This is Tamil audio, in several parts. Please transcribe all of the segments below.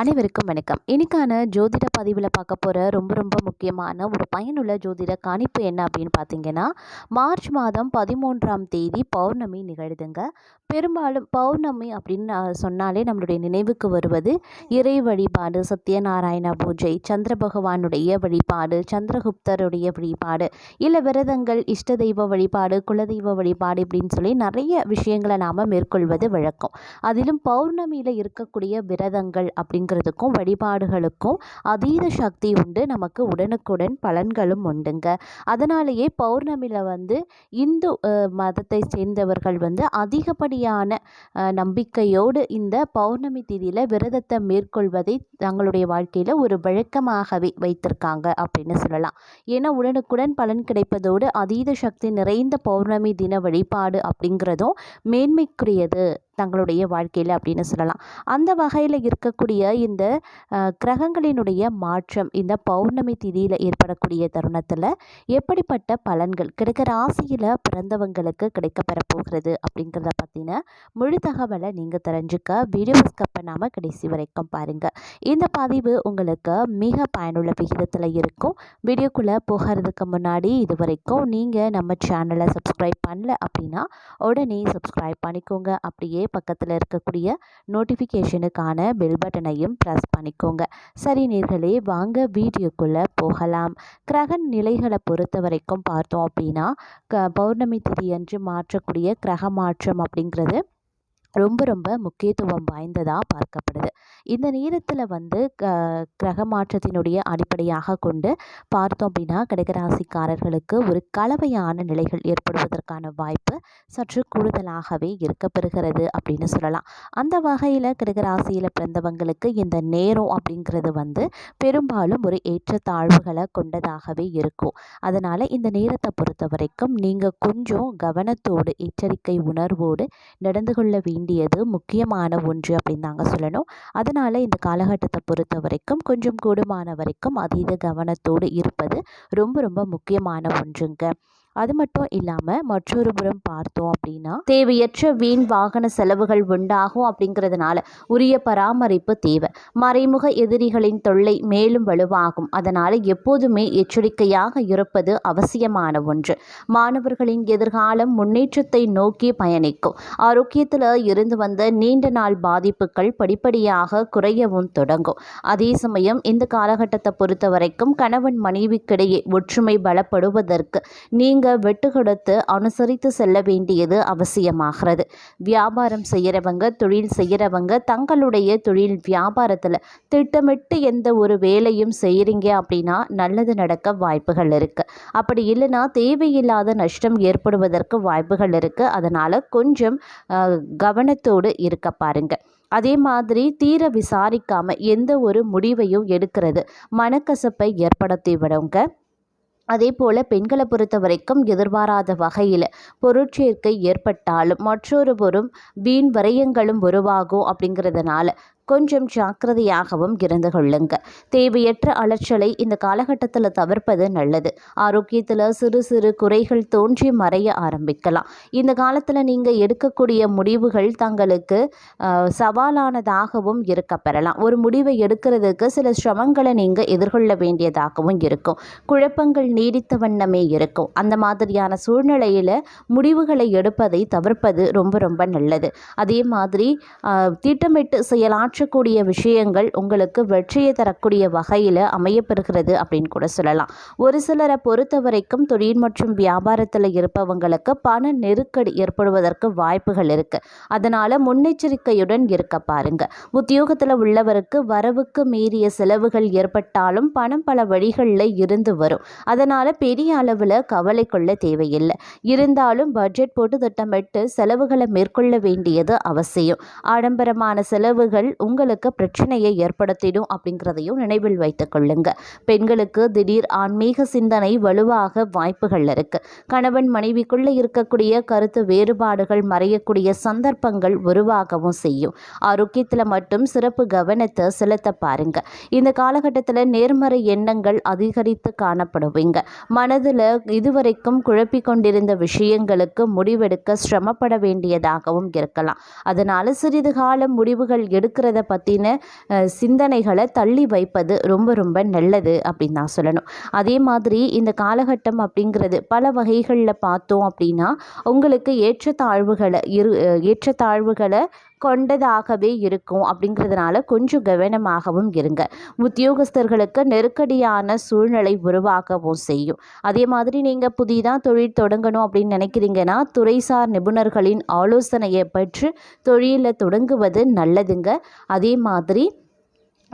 அனைவருக்கும் வணக்கம். இன்னைக்கான ஜோதிட பதிவில் பார்க்க போகிற ரொம்ப ரொம்ப முக்கியமான ஒரு பயனுள்ள ஜோதிட கணிப்பு என்ன அப்படின்னு பார்த்தீங்கன்னா மார்ச் மாதம் பதிமூன்றாம் தேதி பௌர்ணமி நிகழுதுங்க. பெரும்பாலும் பௌர்ணமி அப்படின்னு சொன்னாலே நம்மளுடைய நினைவுக்கு வருவது இறை வழிபாடு சத்யநாராயண பூஜை சந்திர பகவானுடைய வழிபாடு சந்திரகுப்தருடைய வழிபாடு இல்லை விரதங்கள் இஷ்ட தெய்வ வழிபாடு குலதெய்வ வழிபாடு இப்படின்னு சொல்லி நிறைய விஷயங்களை நாம் மேற்கொள்வது வழக்கம். அதிலும் பௌர்ணமியில் இருக்கக்கூடிய விரதங்கள் அப்படிங்கிறதுக்கும் வழிபாடுகளுக்கும் அதீத சக்தி உண்டு. நமக்கு உடனுக்குடன் பலன்களும் உண்டுங்க. அதனாலேயே பௌர்ணமியில் வந்து இந்து மதத்தை சேர்ந்தவர்கள் வந்து அதிகப்படியான நம்பிக்கையோடு இந்த பௌர்ணமி திதியில் விரதத்தை மேற்கொள்வதை தங்களுடைய வாழ்க்கையில் ஒரு வழக்கமாகவே வைத்திருக்காங்க அப்படின்னு சொல்லலாம். ஏன்னா உடனுக்குடன் பலன் கிடைப்பதோடு அதீத சக்தி நிறைந்த பௌர்ணமி தின வழிபாடு அப்படிங்கிறதும் மேன்மைக்குரியது. தங்களுடைய வாழ்க்கையில் அப்படின்னு சொல்லலாம். அந்த வகையில் இருக்கக்கூடிய இந்த கிரகங்களினுடைய மாற்றம் இந்த பௌர்ணமி திதியில் ஏற்படக்கூடிய தருணத்தில் எப்படிப்பட்ட பலன்கள் கிடைக்க ராசியில் பிறந்தவங்களுக்கு கிடைக்கப்பெற போகிறது அப்படிங்கிறத பற்றின முழு தகவலை நீங்கள் தெரிஞ்சுக்க வீடியோ ஸ்கப் பண்ணாமல் கடைசி வரைக்கும் பாருங்கள் இந்த பதிவு உங்களுக்கு மிக பயனுள்ள விகிதத்தில் இருக்கும். வீடியோக்குள்ளே போகிறதுக்கு முன்னாடி இது வரைக்கும் நீங்கள் நம்ம சேனலை சப்ஸ்கிரைப் பண்ணல அப்படின்னா உடனே சப்ஸ்கிரைப் பண்ணிக்கோங்க. அப்படியே பக்கத்தில் இருக்கக்கூடிய நோட்டிஃபிகேஷனுக்கான பெல் பட்டனையும் ப்ரெஸ் பண்ணிக்கோங்க. சரி நீர்களே வாங்க வீடியோக்குள்ளே போகலாம். கிரக நிலைகளை பொறுத்த வரைக்கும் பார்த்தோம் அப்படின்னா க பௌர்ணமி திதி அன்று மாற்றக்கூடிய கிரக மாற்றம் அப்படிங்கிறது ரொம்ப ரொம்ப முக்கியத்துவம் வாய்ந்ததாக பார்க்கப்படுது. இந்த நேரத்தில் வந்து க கிரக மாற்றத்தினுடைய அடிப்படையாக கொண்டு பார்த்தோம் அப்படின்னா கடகராசிக்காரர்களுக்கு ஒரு கலவையான நிலைகள் ஏற்படுவதற்கான வாய்ப்பு சற்று கூடுதலாகவே இருக்கப்பெறுகிறது அப்படின்னு சொல்லலாம். அந்த வகையில் கடகராசியில் பிறந்தவங்களுக்கு இந்த நேரம் அப்படிங்கிறது வந்து பெரும்பாலும் ஒரு ஏற்றத்தாழ்வுகளை கொண்டதாகவே இருக்கும். அதனால் இந்த நேரத்தை பொறுத்த வரைக்கும் நீங்கள் கொஞ்சம் கவனத்தோடு எச்சரிக்கை உணர்வோடு நடந்து கொள்ள வேண்டியது முக்கியமான ஒன்று அப்படின்னு நாங்கள் சொல்லணும். அதனால் இந்த காலகட்டத்தை பொறுத்த வரைக்கும் கொஞ்சம் கூடுமான வரைக்கும் அதீத கவனத்தோடு இருப்பது ரொம்ப ரொம்ப முக்கியமான ஒன்றுங்க. அது மட்டும் இல்லாமல் மற்றொரு புறம் பார்த்தோம் அப்படின்னா தேவையற்ற வீண் வாகன செலவுகள் உண்டாகும் அப்படிங்கிறதுனால உரிய பராமரிப்பு தேவை. மறைமுக எதிரிகளின் தொல்லை மேலும் வலுவாகும். அதனால் எப்போதுமே எச்சரிக்கையாக இருப்பது அவசியமான ஒன்று. மாணவர்களின் எதிர்காலம் முன்னேற்றத்தை நோக்கி பயணிக்கும். ஆரோக்கியத்தில் இருந்து வந்த நீண்ட நாள் பாதிப்புகள் படிப்படியாக குறையவும் தொடங்கும். அதே சமயம் இந்த காலகட்டத்தை பொறுத்த வரைக்கும் கணவன் மனைவிக்கிடையே ஒற்றுமை பலப்படுவதற்கு நீங்கள் விட்டு கொடுத்து அனுசரித்து செல்ல வேண்டியது அவசியமாகிறது. வியாபாரம் செய்கிறவங்க தொழில் செய்கிறவங்க தங்களுடைய தொழில் வியாபாரத்தில் திட்டமிட்டு எந்த ஒரு வேலையும் செய்கிறீங்க அப்படின்னா நல்லது நடக்க வாய்ப்புகள் இருக்குது அப்படி இல்லைன்னா தேவையில்லாத நஷ்டம் ஏற்படுவதற்கு வாய்ப்புகள் இருக்குது அதனால் கொஞ்சம் கவனத்தோடு இருக்க பாருங்கள் அதே மாதிரி தீர விசாரிக்காமல் எந்த ஒரு முடிவையும் எடுக்கிறது மனக்கசப்பை ஏற்படுத்தி விடுங்க. அதே போல் பெண்களை பொறுத்த வரைக்கும் எதிர்பாராத வகையில் பொருட்சேர்க்கை ஏற்பட்டாலும் மற்றொரு புறம் வீண் விரயங்களும் உருவாகும் அப்படிங்கிறதுனால கொஞ்சம் ஜாக்கிரதையாகவும் இருந்து கொள்ளுங்க. தேவையற்ற அலைச்சலை இந்த காலகட்டத்தில் தவிர்ப்பது நல்லது. ஆரோக்கியத்தில் சிறு சிறு குறைகள் தோன்றி மறைய ஆரம்பிக்கலாம். இந்த காலத்தில் நீங்கள் எடுக்கக்கூடிய முடிவுகள் தங்களுக்கு சவாலானதாகவும் இருக்க பெறலாம். ஒரு முடிவை எடுக்கிறதுக்கு சில சிரமங்களை நீங்கள் எதிர்கொள்ள வேண்டியதாகவும் இருக்கும். குழப்பங்கள் நீடித்த வண்ணமே இருக்கும். அந்த மாதிரியான சூழ்நிலையில் முடிவுகளை எடுப்பதை தவிர்ப்பது ரொம்ப ரொம்ப நல்லது. அதே மாதிரி திட்டமிட்டு செயலாற்ற மாற்றக்கூடிய விஷயங்கள் உங்களுக்கு வெற்றியை தரக்கூடிய வகையில் அமையப்பெறுகிறது அப்படின்னு கூட சொல்லலாம். ஒரு சிலரை பொறுத்த வரைக்கும் தொழில் மற்றும் வியாபாரத்தில் இருப்பவங்களுக்கு பண நெருக்கடி ஏற்படுவதற்கு வாய்ப்புகள் இருக்குது அதனால் முன்னெச்சரிக்கையுடன் இருக்க பாருங்க. உத்தியோகத்தில் உள்ளவருக்கு வரவுக்கு மீறிய செலவுகள் ஏற்பட்டாலும் பணம் பல வழிகளில் இருந்து வரும். அதனால் பெரிய அளவில் கவலை கொள்ள தேவையில்லை. இருந்தாலும் பட்ஜெட் போட்டு திட்டமிட்டு செலவுகளை மேற்கொள்ள வேண்டியது அவசியம். ஆடம்பரமான செலவுகள் உங்களுக்கு பிரச்சனையை ஏற்படுத்திடும் அப்படிங்கிறதையும் நினைவில் வைத்துக் கொள்ளுங்க. பெண்களுக்கு திடீர் ஆன்மீக சிந்தனை வலுவாக வாய்ப்புகள் இருக்கு. கணவன் மனைவிக்குள்ளே இருக்கக்கூடிய கருத்து வேறுபாடுகள் மறையக்கூடிய சந்தர்ப்பங்கள் உருவாகவும் செய்யும். ஆரோக்கியத்தில் மட்டும் சிறப்பு கவனத்தை செலுத்த பாருங்க. இந்த காலகட்டத்தில் நேர்மறை எண்ணங்கள் அதிகரித்து காணப்படுவீங்க. மனதில் இதுவரைக்கும் குழப்பிக் கொண்டிருந்த விஷயங்களுக்கு முடிவெடுக்க சிரமப்பட வேண்டியதாகவும் இருக்கலாம். அதனால சிறிது காலம் முடிவுகள் எடுக்கிறது அப்படிங்கிறத பற்றின சிந்தனைகளை தள்ளி வைப்பது ரொம்ப ரொம்ப நல்லது அப்படின்னு தான் சொல்லணும். அதே மாதிரி இந்த காலகட்டம் அப்படிங்கிறது பல வகைகளில் பார்த்தோம் அப்படின்னா உங்களுக்கு ஏற்றத்தாழ்வுகளை இரு ஏற்றத்தாழ்வுகளை கொண்டதாகவே இருக்கும். அப்படிங்கிறதுனால கொஞ்சம் கவனமாகவும் இருங்க. உத்தியோகஸ்தர்களுக்கு நெருக்கடியான சூழ்நிலை உருவாகவும் செய்யும். அதே மாதிரி நீங்கள் புதிதாக தொழில் தொடங்கணும் அப்படின்னு நினைக்கிறீங்கன்னா துறைசார் நிபுணர்களின் ஆலோசனையை பெற்று தொழிலை தொடங்குவது நல்லதுங்க. அதே மாதிரி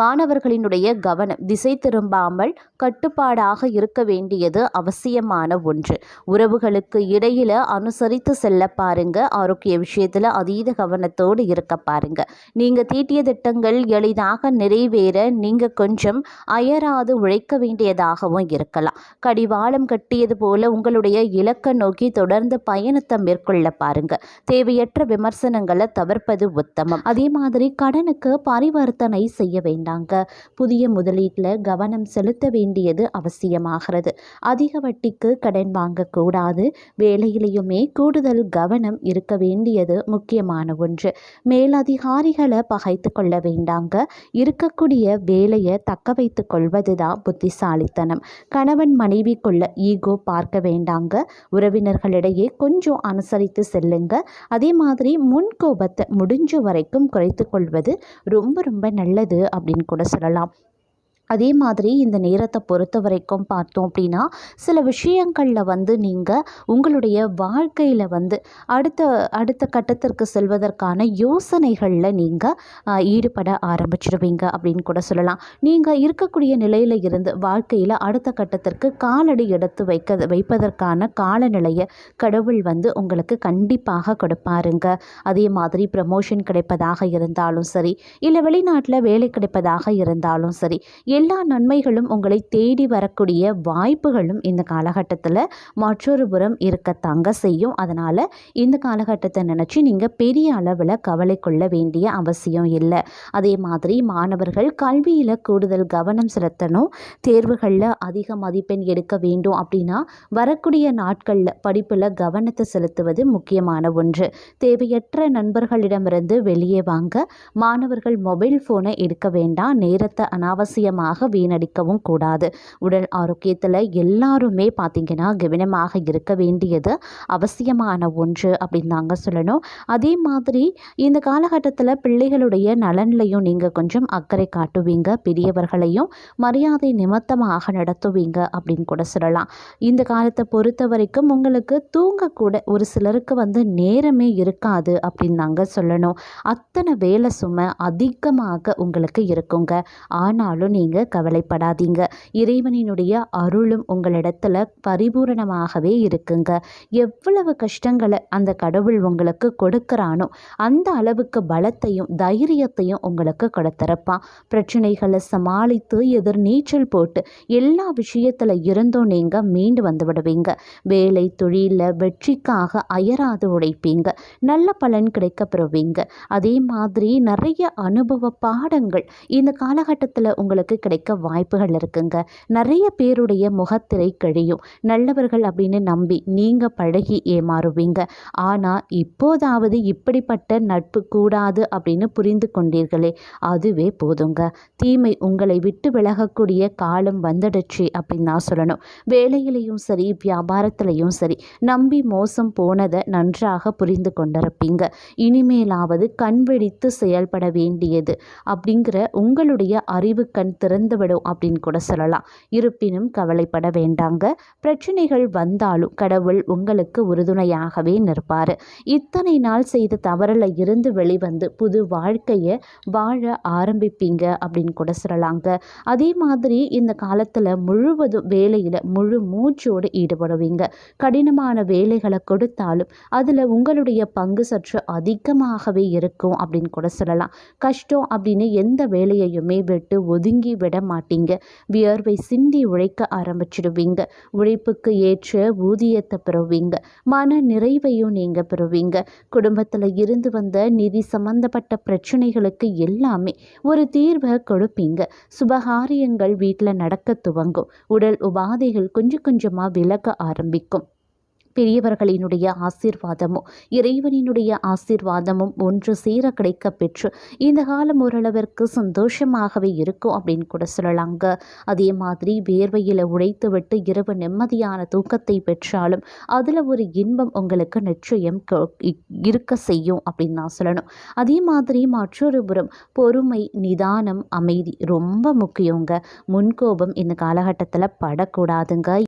மாணவர்களினுடைய கவனம் திசை திரும்பாமல் கட்டுப்பாடாக இருக்க வேண்டியது அவசியமான ஒன்று. உறவுகளுக்கு இடையில அனுசரித்து செல்ல பாருங்க. ஆரோக்கிய விஷயத்தில் அதீத கவனத்தோடு இருக்க பாருங்க. நீங்கள் தீட்டிய திட்டங்கள் எளிதாக நிறைவேற நீங்கள் கொஞ்சம் அயராது உழைக்க வேண்டியதாகவும் இருக்கலாம். கடிவாளம் கட்டியது போல உங்களுடைய இலக்கை நோக்கி தொடர்ந்து பயணத்தை மேற்கொள்ள பாருங்க. தேவையற்ற விமர்சனங்களை தவிர்ப்பது உத்தமம். அதே மாதிரி கடனுக்கு பரிவர்த்தனை செய்ய வேண்டும். வேண்டாங்க. புதிய முதலீட்டில் கவனம் செலுத்த வேண்டியது அவசியமாகிறது. அதிக வட்டிக்கு கடன் வாங்கக்கூடாது. வேலையிலையுமே கூடுதல் கவனம் இருக்க வேண்டியது முக்கியமான ஒன்று. மேலதிகாரிகளை பகைத்து கொள்ள வேண்டாங்க. இருக்கக்கூடிய வேலையை தக்க வைத்து கொள்வது தான் புத்திசாலித்தனம். கணவன் மனைவிக்குள்ள ஈகோ பார்க்க வேண்டாங்க. உறவினர்களிடையே கொஞ்சம் அனுசரித்து செல்லுங்க. அதே மாதிரி முன்கோபத்தை முடிஞ்ச வரைக்கும் குறைத்து கொள்வது ரொம்ப ரொம்ப நல்லது அப்படி அப்படின்னு கூட சொல்லலாம். அதே மாதிரி இந்த நேரத்தை பொறுத்த வரைக்கும் பார்த்தோம் அப்படின்னா சில விஷயங்களில் வந்து நீங்கள் உங்களுடைய வாழ்க்கையில் வந்து அடுத்த அடுத்த கட்டத்திற்கு செல்வதற்கான யோசனைகளில் நீங்கள் ஈடுபட ஆரம்பிச்சிடுவீங்க அப்படின்னு கூட சொல்லலாம். நீங்கள் இருக்கக்கூடிய நிலையில் இருந்து வாழ்க்கையில் அடுத்த கட்டத்திற்கு காலடி எடுத்து வைக்க வைப்பதற்கான காலநிலையை கடவுள் வந்து உங்களுக்கு கண்டிப்பாக கொடுப்பாருங்க. அதே மாதிரி ப்ரமோஷன் கிடைப்பதாக இருந்தாலும் சரி இல்லை வெளிநாட்டில் வேலை கிடைப்பதாக இருந்தாலும் சரி எல்லா நன்மைகளும் உங்களை தேடி வரக்கூடிய வாய்ப்புகளும் இந்த காலகட்டத்தில் மற்றொரு புறம் இருக்கத்தாங்க செய்யும். அதனால் இந்த காலகட்டத்தை நினச்சி நீங்கள் பெரிய அளவில் கவலை கொள்ள வேண்டிய அவசியம் இல்லை. அதே மாதிரி மாணவர்கள் கல்வியில் கூடுதல் கவனம் செலுத்தணும். தேர்வுகளில் அதிக மதிப்பெண் எடுக்க வேண்டும் அப்படின்னா வரக்கூடிய நாட்களில் படிப்பில் கவனத்தை செலுத்துவது முக்கியமான ஒன்று. தேவையற்ற நண்பர்களிடமிருந்து வெளியே வாங்க. மாணவர்கள் மொபைல் ஃபோனை எடுக்க வேண்டாம். நேரத்தை அனாவசியமாக அதிகமாக வீணடிக்கவும் கூடாது. உடல் ஆரோக்கியத்தில் எல்லாருமே பார்த்திங்கன்னா கவனமாக இருக்க வேண்டியது அவசியமான ஒன்று அப்படின்னு தாங்க சொல்லணும். அதே மாதிரி இந்த காலகட்டத்தில் பிள்ளைகளுடைய நலன்லையும் நீங்கள் கொஞ்சம் அக்கறை காட்டுவீங்க. பெரியவர்களையும் மரியாதை நிமித்தமாக நடத்துவீங்க அப்படின்னு கூட சொல்லலாம். இந்த காலத்தை பொறுத்த வரைக்கும் உங்களுக்கு தூங்கக்கூட ஒரு சிலருக்கு வந்து நேரமே இருக்காது அப்படின்னு தாங்க சொல்லணும். அத்தனை வேலை சுமை அதிகமாக உங்களுக்கு இருக்குங்க. ஆனாலும் நீங்கள் கவலைப்படாதீங்க. இறைவனினுடைய அருளும் உங்களிடத்துல பரிபூரணமாகவே இருக்குங்க. எவ்வளவு கஷ்டங்களை அந்த கடவுள் உங்களுக்கு கொடுக்குறானோ அந்த அளவுக்கு பலத்தையும் தைரியத்தையும் உங்களுக்கு கொடுத்துருப்பான். பிரச்சனைகளை சமாளித்து எதிர் நீச்சல் போட்டு எல்லா விஷயத்தில் இருந்தும் நீங்கள் மீண்டு வந்து விடுவீங்க. வேலை தொழிலில் வெற்றிக்காக அயராது உழைப்பீங்க. நல்ல பலன் கிடைக்க பெறுவீங்க. அதே மாதிரி நிறைய அனுபவ பாடங்கள் இந்த காலகட்டத்தில் உங்களுக்கு கிடைக்க வாய்ப்புகள் இருக்குங்க. நிறைய பேருடைய முகத்திரை கழியும். நல்லவர்கள் அப்படின்னு நம்பி நீங்கள் பழகி ஏமாறுவீங்க. ஆனால் இப்போதாவது இப்படிப்பட்ட நட்பு கூடாது அப்படின்னு புரிந்து கொண்டீர்களே அதுவே போதுங்க. தீமை உங்களை விட்டு விலகக்கூடிய காலம் வந்துடுச்சு அப்படின்னு நான் சொல்லணும். வேலையிலையும் சரி வியாபாரத்திலையும் சரி நம்பி மோசம் போனதை நன்றாக புரிந்து கொண்டிருப்பீங்க. இனிமேலாவது கண் வெடித்து செயல்பட வேண்டியது அப்படிங்கிற உங்களுடைய அறிவு கண் திறந்து திறந்துவிடும் அப்படின்னு கூட சொல்லலாம். இருப்பினும் கவலைப்பட வேண்டாங்க. பிரச்சனைகள் வந்தாலும் கடவுள் உங்களுக்கு உறுதுணையாகவே நிற்பார். இத்தனை நாள் செய்த தவறில் இருந்து வெளிவந்து புது வாழ்க்கையை வாழ ஆரம்பிப்பீங்க அப்படின்னு கூட சொல்லலாங்க. அதே மாதிரி இந்த காலத்தில் முழுவதும் வேலையில் முழு மூச்சோடு ஈடுபடுவீங்க. கடினமான வேலைகளை கொடுத்தாலும் அதில் உங்களுடைய பங்கு சற்று அதிகமாகவே இருக்கும் அப்படின்னு கூட சொல்லலாம். கஷ்டம் அப்படின்னு எந்த வேலையையுமே விட்டு ஒதுங்கி விட மாட்டீங்க வியர்வை சிந்தி உழைக்க ஆரம்பிச்சிடுவீங்க. உழைப்புக்கு ஏற்ற ஊதியத்தை பெறுவீங்க. மன நிறைவையும் நீங்கள் பெறுவீங்க. குடும்பத்தில் இருந்து வந்த நிதி சம்பந்தப்பட்ட பிரச்சனைகளுக்கு எல்லாமே ஒரு தீர்வை கொடுப்பீங்க. சுபகாரியங்கள் வீட்டில் நடக்க துவங்கும். உடல் உபாதைகள் கொஞ்சம் கொஞ்சமாக விலக ஆரம்பிக்கும். பெரியவர்களினுடைய ஆசீர்வாதமும் இறைவனினுடைய ஆசீர்வாதமும் ஒன்று சேர கிடைக்க பெற்று இந்த காலம் ஓரளவிற்கு சந்தோஷமாகவே இருக்கும் அப்படின்னு கூட சொல்லலாங்க. அதே மாதிரி வேர்வையில் உழைத்து விட்டு இரவு நிம்மதியான தூக்கத்தை பெற்றாலும் அதில் ஒரு இன்பம் உங்களுக்கு நிச்சயம் க- இ- இருக்க செய்யும் அப்படின்னு நான் சொல்லணும். அதே மாதிரி மற்றொரு புறம் பொறுமை நிதானம் அமைதி ரொம்ப முக்கியங்க. முன்கோபம் இந்த காலகட்டத்தில் படக்கூடாதுங்க.